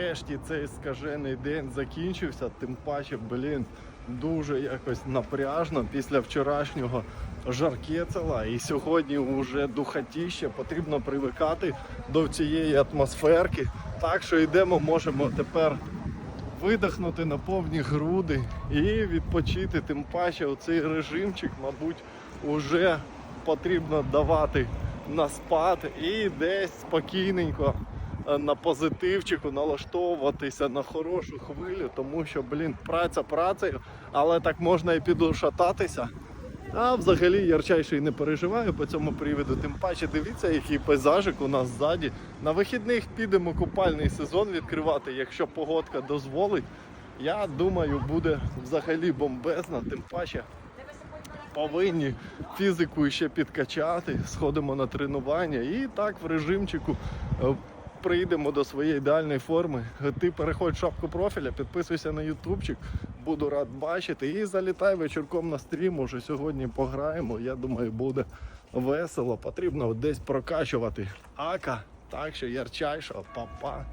нарешті цей скажений день закінчився, тим паче, блін, дуже якось напряжно після вчорашнього жаркецела. І сьогодні вже духотіще, потрібно привикати до цієї атмосферки. Так що йдемо, можемо тепер видихнути на повні груди і відпочити. Тим паче, оцей режимчик, мабуть, уже потрібно давати на спад і десь спокійненько на позитивчику налаштовуватися на хорошу хвилю, тому що, блін, праця працею, але так можна і підушататися. А взагалі ярчайший не переживаю по цьому приводу. Тим паче дивіться, який пейзажик у нас ззаді. На вихідних підемо купальний сезон відкривати, якщо погодка дозволить. Я думаю, буде взагалі бомбезно, тим паче повинні фізику ще підкачати, сходимо на тренування і так в режимчику е, прийдемо до своєї ідеальної форми. Ти переходь в шапку профіля, підписуйся на ютубчик, буду рад бачити. І залітай вечірком на стрім. Уже сьогодні пограємо. Я думаю, буде весело. Потрібно десь прокачувати ака. Так що ярчайшого, па-па.